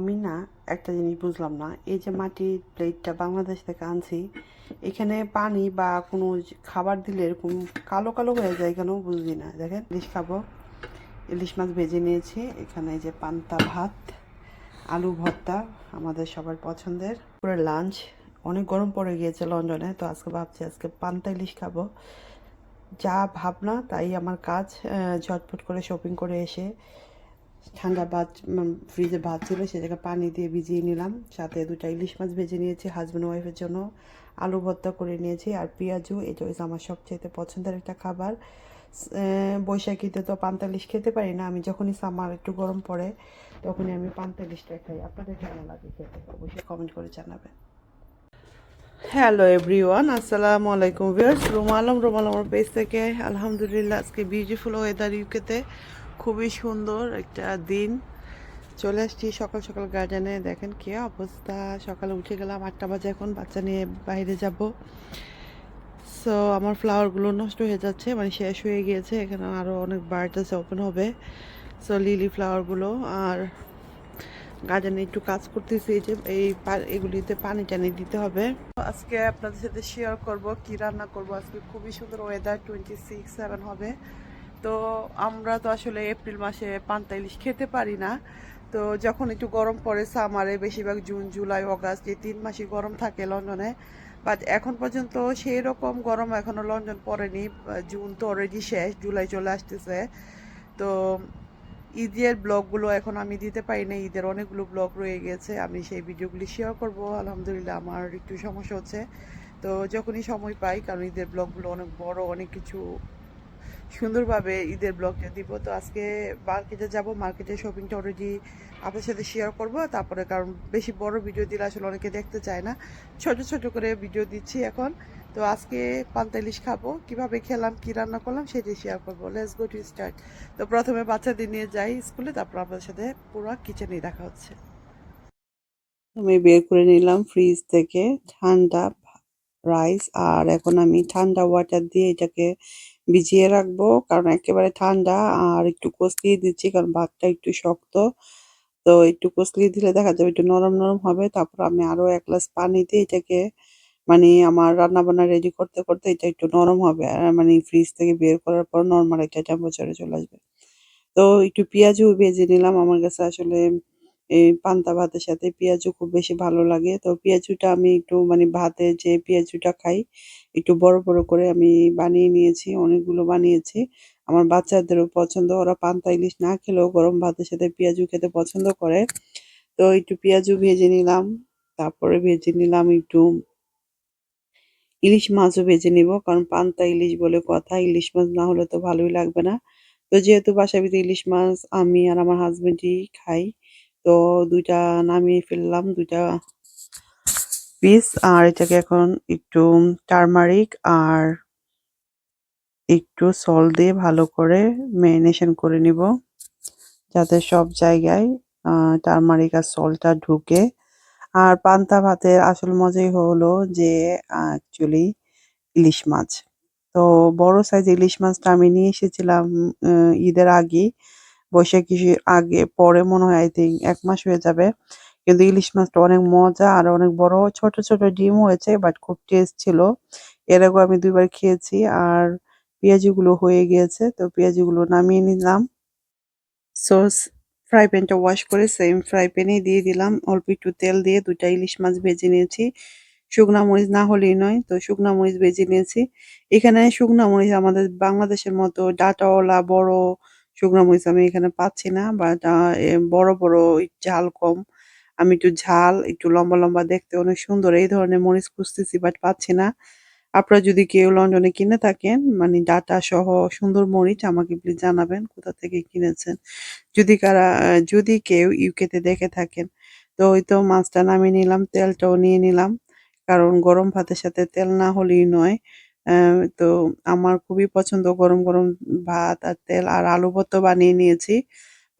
আমি না একটা জিনিস বুঝলাম না। এই যে মাটির প্লেটটা বাংলাদেশ থেকে আনছি, এখানে পানি বা কোনো খাবার দিলে এরকম কালো কালো হয়ে যায় কেন বুঝলি না। দেখেন, ইলিশ খাব। ইলিশ মাছ ভেজে নিয়েছি। এখানে এই যে পান্তা ভাত, আলু ভর্তা আমাদের সবার পছন্দের। পুরো লাঞ্চ অনেক গরম পড়ে গিয়েছে লন্ডনে, তো আজকে ভাবছি আজকে পান্তা ইলিশ খাব। যা ভাবনা তাই আমার কাজ ঝটপট করে শপিং করে এসে ঠান্ডা ভাত ফ্রিজে ভাত ছিল, সেটাকে পানি দিয়ে ভিজিয়ে নিলাম। সাথে দুটো ইলিশ মাছ ভেজে নিয়েছি হাজব্যান্ড ওয়াইফের জন্য। আলু ভর্তা করে নিয়েছি, আর পেঁয়াজু এটা হচ্ছে আমার সবচেয়ে পছন্দের একটা খাবার। বৈশাখীতে তো পান্তালিশ খেতে পারি না, আমি যখনই সামার একটু গরম পড়ে, তখনই আমি পান্তালিশটা খাই। আপনাদের কেমন লাগে খেতে? অবশ্যই কমেন্ট করে জানাবেন। হ্যালো এভরিওয়ান আসসালামু আলাইকুম ভিউয়ার্স রুমা আলম রুমা আলমের পেজ থেকে। আলহামদুলিল্লাহ, আজকে বিউটিফুল ওয়েদার ইউকেতে খুবই সুন্দর একটা দিন। চলে আসছি সকাল সকাল গার্ডেনে দেখেন কি অবস্থা। সকালে উঠে গেলাম, আটটা বাজে এখন, বাচ্চা নিয়ে বাইরে যাব। সো আমার ফ্লাওয়ারগুলো নষ্ট হয়ে যাচ্ছে মানে শেষ হয়ে গিয়েছে। এখানে আরও অনেক বার্ড আছে ওপেন হবে। সো লিলি ফ্লাওয়ারগুলো আর গার্ডেনে একটু কাজ করতেছি যে এই এগুলিতে পানি টানি দিতে হবে। আজকে আপনাদের সাথে শেয়ার করব, কি রান্না করব? আজকে খুবই সুন্দর ওয়েদার টোয়েন্টি সিক্স সেভেন হবে। তো আমরা তো আসলে এপ্রিল মাসে পান্তা ইলিশ খেতে পারি না। তো যখন একটু গরম পড়ে সামারে বেশিরভাগ জুন, জুলাই, অগাস্ট এই তিন মাসই গরম থাকে লন্ডনে। বাট এখন পর্যন্ত সেই রকম গরম এখনও লন্ডন পড়েনি। জুন তো অলরেডি শেষ, জুলাই চলে আসতেছে। তো ঈদের ব্লগগুলো এখন আমি দিতে পারি না ঈদের অনেকগুলো ব্লগ রয়ে গেছে, আমি সেই ভিডিওগুলি শেয়ার করব। আলহামদুলিল্লাহ আমার একটু সমস্যা হচ্ছে। তো যখনই সময় পাই, কারণ ঈদের ব্লগগুলো অনেক বড়, অনেক কিছু সুন্দরভাবে ঈদের ব্লগটা দিব। তো আজকে মার্কেটে যাব, মার্কেটে শপিংটা অলরেডি আপনার সাথে শেয়ার করব। তারপরে কারণ বেশি বড় ভিডিও দিলে আসলে অনেকে দেখতে চায় না। ছোট ছোট করে ভিডিও দিচ্ছি এখন। তো আজকে পান্তা ইলিশ খাব। কীভাবে খেলাম, কি রান্না করলাম সেটাই শেয়ার করব। লেটস গো টু স্টার্ট তো প্রথমে বাচ্চাদের নিয়ে যাই স্কুলে, তারপর আপনাদের সাথে পুরো কিচেনে দেখা হচ্ছে। আমি বের করে নিলাম ফ্রিজ থেকে ঠান্ডা রাইস আর এখন আমি ঠান্ডা ওয়াটার দিয়ে এটাকে ভিজিয়ে রাখব। কারণ একেবারে ঠান্ডা আর একটু কষলিয়ে দিচ্ছি কারণ ভাতটা একটু শক্ত। তো একটু কষলিয়ে দিলে দেখা যাবে একটু নরম নরম হবে। তারপর আমি আরও এক গ্লাস পানি দিয়ে এটাকে মানে আমার রান্না বান্না রেডি করতে করতে এটা একটু নরম হবে। আর মানে ফ্রিজ থেকে বের করার পর নর্মাল একটা টেম্পারেচারে চলে আসবে। তো একটু পেঁয়াজও ভেজে নিলাম। আমার কাছে আসলে এই পান্তা ভাতের সাথে পেঁয়াজও খুব বেশি ভালো লাগে। তো পেঁয়াজুটা আমি একটু মানে ভাতে যে পেঁয়াজুটা খাই, একটু বড় বড় করে আমি বানিয়ে নিয়েছি, অনেকগুলো বানিয়েছি। আমার বাচ্চাদেরও পছন্দ, ওরা পান্তা ইলিশ না খেলেও গরম ভাতের সাথে পেঁয়াজু খেতে পছন্দ করে। তো একটু পেঁয়াজু ভেজে নিলাম, তারপরে ভেজে নিলাম একটু ইলিশ মাছও ভেজে নিব, কারণ পান্তা ইলিশ বলে কথা, ইলিশ মাছ না হলে তো ভালোই লাগবে না। তো যেহেতু বাসার ভিতরে ইলিশ মাছ আমি আর আমার হাজবেন্ডই খাই তো দুইটা নামিয়ে ফেললাম, দুইটা পিস আর এটাকে এখন একটু টারমারিক আর একটু সল দিয়ে ভালো করে ম্যারিনেশন করে নিব, যাতে সব জায়গায় টারমারিক আর সলটা ঢুকে। আর পান্তা ভাতের আসল মজাই হলো যে অ্যাকচুয়ালি ইলিশ মাছ। তো বড় সাইজ ইলিশ মাছটা আমি নিয়ে এসেছিলাম ঈদের আগে। বৈশাখীর আগে, পরে মনে হয় আই থিঙ্ক এক মাস হয়ে যাবে। কিন্তু ইলিশ মাছটা অনেক মজা আর অনেক বড়, ছোট ছোট ডিম হয়েছে বাট খুব টেস্ট ছিল। এর আগে আমি দুইবার খেয়েছি আর পেঁয়াজগুলো হয়ে গিয়েছে, তো পেঁয়াজিগুলো নামিয়ে নিলাম। সস ফ্রাই প্যানটা ওয়াশ করে সেম ফ্রাই প্যানেই দিয়ে দিলাম। অল্প একটু তেল দিয়ে দুটা ইলিশ মাছ ভেজে নিয়েছি। শুকনা মরিচ না হলেই নয়, তো শুকনা মরিচ ভেজে নিয়েছি। এখানে শুকনা মরিচ আমাদের বাংলাদেশের মতো ডাটাওয়ালা, বড় শুকনা মরিচ আমি এখানে পাচ্ছি না বাট বড় বড় ঝাল কম। আমি একটু ঝাল, একটু লম্বা লম্বা দেখতে অনেক সুন্দর। এই ধরনের মরিচ খুঁজতেছি বাট পাচ্ছি না। আপনারা যদি কেউ লন্ডনে কিনে থাকেন মানে ডাটা সহ সুন্দর মরিচ, আমাকে প্লিজ জানাবেন কোথা থেকে কিনেছেন। যদি কারা যদি কেউ ইউকেতে দেখে থাকেন, তো ওই তো মাছটা নামিয়ে নিলাম, তেলটাও নিয়ে নিলাম। কারণ গরম ভাতের সাথে তেল না হলেই নয়। আহ, তো আমার খুবই পছন্দ গরম গরম ভাত আর তেল আর আলু ভর্তা বানিয়ে নিয়েছি।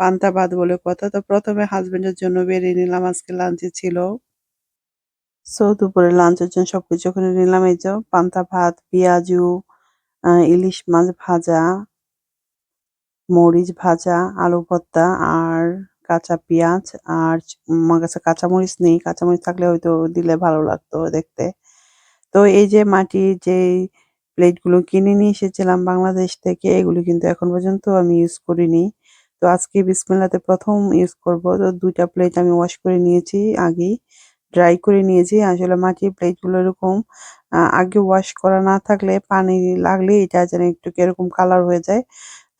পান্তা ভাত বলে কথা। তো প্রথমে হাজবেন্ডের জন্য বেরিয়ে নিলাম। আজকে লাঞ্চে ছিল। সো দুপুরে লাঞ্চের জন্য সবকিছু ওখানে নিলাম। এই যে পান্তা ভাত পেঁয়াজু ইলিশ মাছ ভাজা মরিচ ভাজা আলু ভর্তা আর কাঁচা পেঁয়াজ আর আমার কাছে কাঁচামরিচ নেই। কাঁচামরিচ থাকলে হয়তো দিলে ভালো লাগতো দেখতে। তো এই যে মাটির যে প্লেটগুলো কিনে নিয়ে এসেছিলাম বাংলাদেশ থেকে, এগুলো কিন্তু এখন পর্যন্ত আমি ইউজ করিনি। তো আজকে বিসমিল্লাতে প্রথম ইউজ করব। তো দুইটা প্লেট আমি ওয়াশ করে নিয়েছি আগেই ড্রাই করে নিয়েছি। আসলে মাটির প্লেটগুলো এরকম আগে ওয়াশ করা না থাকলে পানি লাগলে এটা যেন একটু কীরকম কালার হয়ে যায়।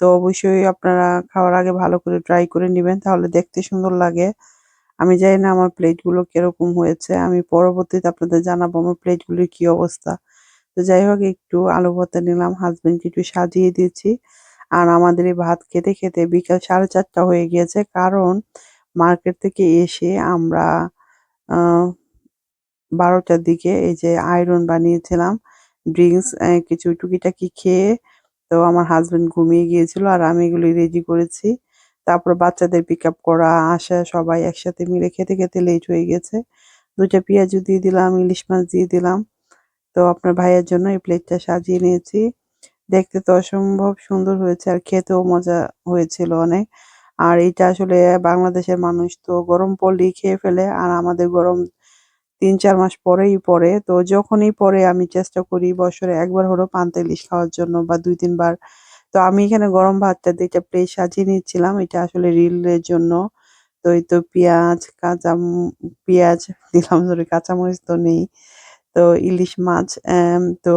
তো অবশ্যই আপনারা খাওয়ার আগে ভালো করে ড্রাই করে নেবেন, তাহলে দেখতে সুন্দর লাগে। আমি জানি না আমার প্লেটগুলো কীরকম হয়েছে, আমি পরবর্তীতে আপনাদের জানাব আমার প্লেটগুলির কি অবস্থা। তো যাই হোক, একটু আলু ভর্তা নিলাম হাজবেন্ডকে একটু সাজিয়ে দিয়েছি। আর আমাদের এই ভাত খেতে খেতে বিকাল সাড়ে চারটা হয়ে গিয়েছে, কারণ মার্কেট থেকে এসে আমরা বারোটার দিকে এই যে আয়রন বানিয়েছিলাম ড্রিঙ্কস কিছু টুকিটাকি খেয়ে তো আমার হাজবেন্ড ঘুমিয়ে গিয়েছিল আর আমি এগুলি রেডি করেছি। তারপর বাচ্চাদের পিক আপ করা, আসা, সবাই একসাথে মিলে খেতে খেতে লেট হয়ে গেছে। দুইটা পেঁয়াজু দিয়ে দিলাম, ইলিশ মাছ দিয়ে দিলাম। তো আপনার ভাইয়ের জন্য এই প্লেটটা সাজিয়ে নিয়েছি। দেখতে তো অসম্ভব সুন্দর হয়েছে আর খেতেও মজা হয়েছিল অনেক। আর এটা আসলে বাংলাদেশের মানুষ তো গরম পড়লেই খেয়ে ফেলে আর আমাদের গরম তিন চার মাস পরেই পরে। তো যখনই পরে আমি চেষ্টা করি বছরে একবার হলো পান্তা ইলিশ খাওয়ার জন্য বা দুই তিনবার তো আমি এখানে গরম ভাতটা দিয়ে একটা প্লেট সাজিয়ে নিচ্ছিলাম। এটা আসলে রিলের জন্য। তো এই তো পেঁয়াজ, কাঁচা পেঁয়াজ দিলাম, সরি, কাঁচামরিচ তো নেই। তো ইলিশ মাছ তো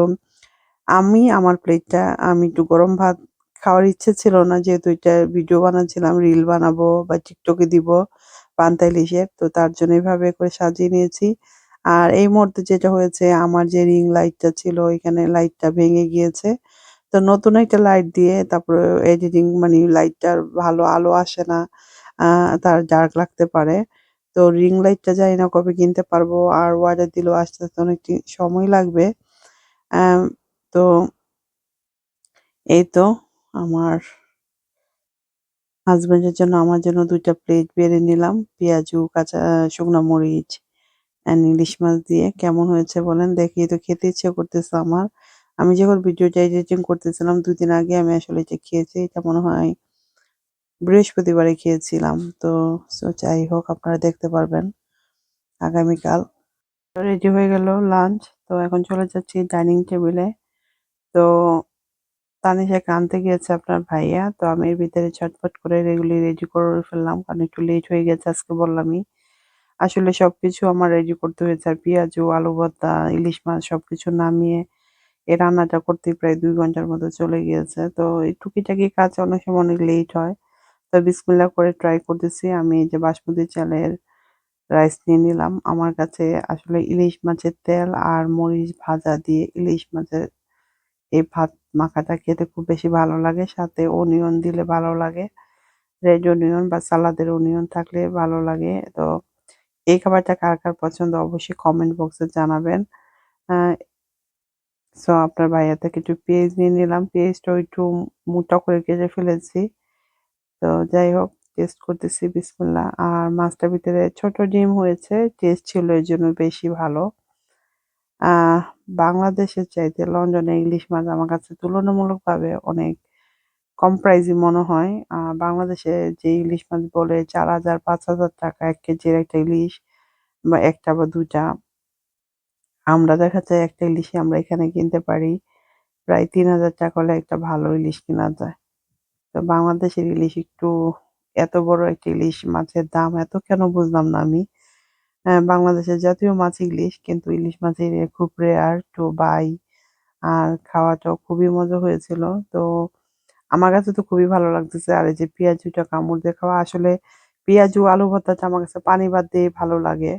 আমি, আমার প্লেটটা, আমি একটু গরম ভাত খাওয়ার ইচ্ছে ছিল না, যেহেতু এটা ভিডিও বানাচ্ছিলাম, রিল বানাবো বা টিকটকে দিব পান্তা ইলিশের, তো তার জন্য এইভাবে করে সাজিয়ে নিয়েছি। আর এই মুহূর্তে যেটা হয়েছে, আমার যে রিং লাইটটা ছিল, এখানে লাইটটা ভেঙে গিয়েছে। তো নতুন একটা লাইট দিয়ে তারপরে এডিটিং মানে লাইটটার ভালো আলো আসে না তার ডার্ক লাগতে পারে। তো রিং লাইটটা জানি না কবে কিনতে পারব, আর অর্ডার দিলেও আসতে আসতে অনেক সময় লাগবে। তো এই তো আমার হাজবেন্ডের জন্য, আমার জন্য দুইটা প্লেট বেড়ে নিলাম। পেঁয়াজু, কাঁচা শুকনো মরিচ ইলিশ মাছ দিয়ে। কেমন হয়েছে বলেন? দেখি তো খেতে ইচ্ছে করতেছে আমার। আমি যখন ভিডিওটা এডিটিং করতেছিলাম দুদিন আগে, আমি আসলে এটা খেয়েছি, এটা মনে হয় বৃহস্পতিবারে খেয়েছিলাম। তো সো যাই হোক, আপনারা দেখতে পারবেন আগামীকাল। রেডি হয়ে গেল লাঞ্চ তো এখন চলে যাচ্ছি ডাইনিং টেবিলে তো তানিশাকে আনতে গিয়েছে আপনার ভাইয়া, তো আমি এর ভিতরে ছটফট করে রেগুলি রেডি করে ফেললাম, কারণ একটু লেট হয়ে গেছে আজকে বললামই। আসলে সবকিছু আমার রেডি করতে হয়েছে আর পেঁয়াজু, আলু ভর্তা, ইলিশ মাছ সবকিছু নামিয়ে এই রান্নাটা করতে প্রায় দুই ঘণ্টার মতো চলে গিয়েছে। তো এই টুকিটাকি কাজ অনেক সময় অনেক লেট হয়। তো বিসমিল্লাহ করে ট্রাই করতেছি। আমি যে বাসমতি চালের রাইস নিয়ে নিলাম। আমার কাছে আসলে ইলিশ মাছের তেল আর মরিচ ভাজা দিয়ে ইলিশ মাছের এই ভাত মাখাটা খেতে খুব বেশি ভালো লাগে। সাথে অনিয়ন দিলে ভালো লাগে। রেড অনিয়ন বা সালাদের অনিয়ন থাকলে ভালো লাগে। তো এই খাবারটা কার কার পছন্দ অবশ্যই কমেন্ট বক্সে জানাবেন। সো আপনার ভাইয়া থেকে একটু পেঁয়াজ নিয়ে নিলাম। পেঁয়াজটা একটু মোটা করে কেটে ফেলেছি। তো, যাই হোক টেস্ট করতেছি, বিসমিল্লাহ। আর মাছটার ভিতরে ছোট ডিম হয়েছে টেস্ট ছিল এর জন্য বেশি ভালো। বাংলাদেশের চাইতে লন্ডনে ইলিশ মাছ আমার কাছে তুলনামূলকভাবে অনেক কম প্রাইসই মনে হয়। বাংলাদেশে যে ইলিশ মাছ বলে চার হাজার, পাঁচ হাজার টাকা, এক কেজির একটা ইলিশ বা একটা বা দুটা আমরা দেখা যায় একটা ইলিশ আমরা এখানে কিনতে পারি। প্রায় তিন হাজার টাকা হলে একটা ভালো ইলিশ কেনা যায়। তো বাংলাদেশের ইলিশ একটু এত বড় একটা ইলিশ মাছের দাম এত কেন বুঝলাম না আমি? আহ, বাংলাদেশের জাতীয় মাছ ইলিশ কিন্তু ইলিশ মাছের খুব রেয়ার টু বাই। আর খাওয়াটাও খুবই মজা হয়েছিল। তো আমার কাছে তো খুবই ভালো লাগতেছে। আর এই যে পেঁয়াজুটা কামড় দিয়ে খাওয়া আসলে পেঁয়াজু আলু ভর্তাটা আমার কাছে পানি বাদ দিয়ে ভালো লাগে।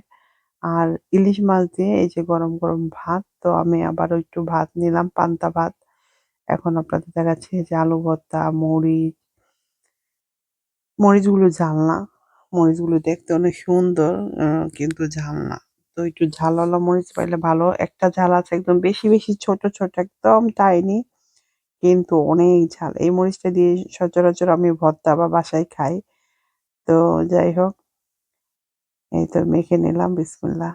আর ইলিশ মাছ দিয়ে এই যে গরম গরম ভাত, তো আমি আবার একটু ভাত নিলাম, পান্তা ভাত। এখন আপনাদের দেখাচ্ছি যে আলু ভর্তা, মরিচ। মরিচগুলো ঝাল না মরিচগুলো দেখতে অনেক সুন্দর কিন্তু ঝাল না তো একটু ঝালওয়ালা মরিচ পাইলে ভালো। একটা ঝাল আছে একদম বেশি বেশি ছোট ছোট, একদম টাইনি, কিন্তু অনেক ঝাল। এই মরিচটা দিয়ে সচরাচর আমি ভর্তা বা বাসায় খাই। তো যাই হোক এই তো মেখে নিলাম, বিসমিল্লাহ।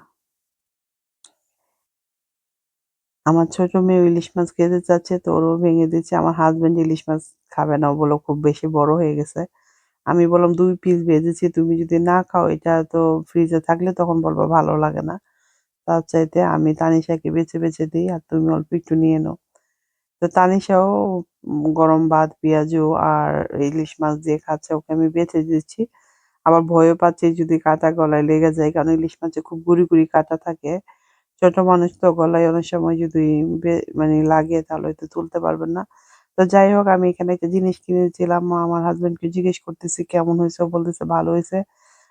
আমার ছোট মেয়ে ইলিশ মাছ খেতে চাচ্ছে, তো ওরও ভেঙে দিচ্ছে। আমার হাজবেন্ড ইলিশ মাছ খাবে না বলে খুব বেশি বড় হয়ে গেছে। আমি বললাম, দুই পিস ভেজেছি, তুমি যদি না খাও, এটা তো ফ্রিজে থাকলে তখন বলব ভালো লাগে না। তার চাইতে আমি তানিশাকে বেছে বেছে দিই, আর তুমি অল্প একটু নিয়ে নাও। তো তানিশাও গরম ভাত, পেঁয়াজু আর ইলিশ মাছ দিয়ে খাচ্ছে, ওকে আমি বেছে দিচ্ছি। আবার ভয়ও পাচ্ছি যদি কাঁটা গলায় লেগে যায়, কারণ ইলিশ মাছে খুব গুড়ি গুড়ি কাঁটা থাকে। ছোট মানুষ তো গলায় অনেক সময় যদি মানে লাগে তাহলে হয়তো তুলতে পারবেন না। তো যাই হোক, আমি এখানে একটা জিনিস কিনেছিলাম আমার হাজবেন্ডকে জিজ্ঞেস করতেছি, কেমন হয়েছে? বলতেছে, ভালো হয়েছে।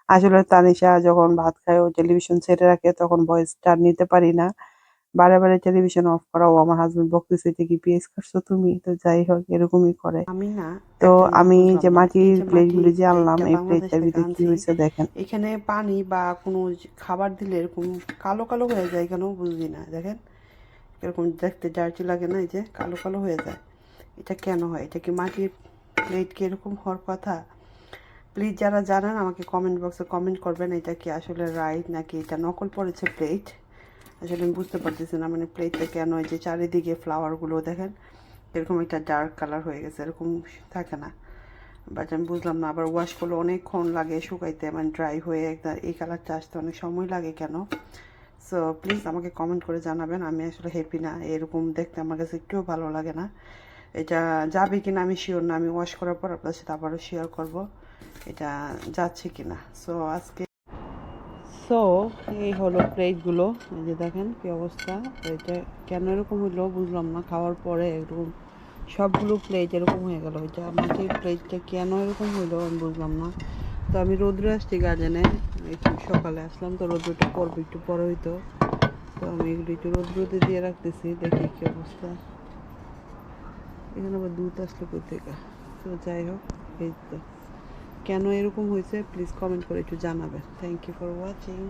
আসলে তানিশা যখন ভাত খায়, ও টেলিভিশন ছেড়ে রাখে, তখন ভয়েসটা নিতে পারি না। বারে বারে টেলিভিশন অফ করাও আমার হাজবেন্ড বকতেছে কি পিএস করছ তুমি? তো যাই হোক এরকমই করে। আমি না তো আমি যে। মাটির প্লেটগুলি যে আনলাম এই প্লেটটার ভিতরে কি। হয়েছে দেখেন। এখানে পানি বা কোনো খাবার দিলে এরকম কালো কালো হয়ে যায় কেন বুঝি না দেখেন? এরকম দেখতে ডার্টি লাগে না এই যে কালো কালো হয়ে যায়। এটা কেন হয়? এটা কি মাটির প্লেট কি এরকম হওয়ার কথা? প্লিজ যারা জানেন আমাকে কমেন্ট বক্সে কমেন্ট করবেন এটা কি আসলে রাইট নাকি এটা নকল পড়েছে প্লেট আসলে আমি বুঝতে পারতেছি না মানে প্লেটটা কেন এই যে চারিদিকে ফ্লাওয়ারগুলো দেখেন, এরকম একটা ডার্ক কালার হয়ে গেছে, এরকম থাকে না। বাট আমি বুঝলাম না, আবার ওয়াশ করলে অনেকক্ষণ লাগে শুকাইতে মানে ড্রাই হয়ে একদম এই কালারটা আসতে অনেক সময় লাগে কেন? সো প্লিজ আমাকে কমেন্ট করে জানাবেন, আমি আসলে হ্যাপি না, এরকম দেখতে আমার কাছে একটুও ভালো লাগে না। এটা যাবে কিনা আমি শিওর না, আমি ওয়াশ করার পর আপনার সাথে আবারও শেয়ার করব, এটা যাচ্ছে কি না সো আজকে সো এই হলো প্লেটগুলো। এই যে দেখেন কি অবস্থা। এটা কেন এরকম হইল বুঝলাম না। খাওয়ার পরে এরকম সবগুলো প্লেট এরকম হয়ে গেল। এটা মাটির প্লেটটা কেন এরকম হইল আমি বুঝলাম না। তো আমি রোদ্রে আসছি গার্ডেনে একটু সকালে আসলাম তো রোদ্রটা পরবে, একটু পরে হইতো তো আমি এগুলো একটু রোদ্রতে দিয়ে রাখতেছি, দেখি কি অবস্থা। এখানে আবার দুধ আসলো কই থেকে তো যাই হোক, এই তো। কেন এরকম হয়েছে প্লিজ কমেন্ট করে একটু জানাবেন। Thank you for watching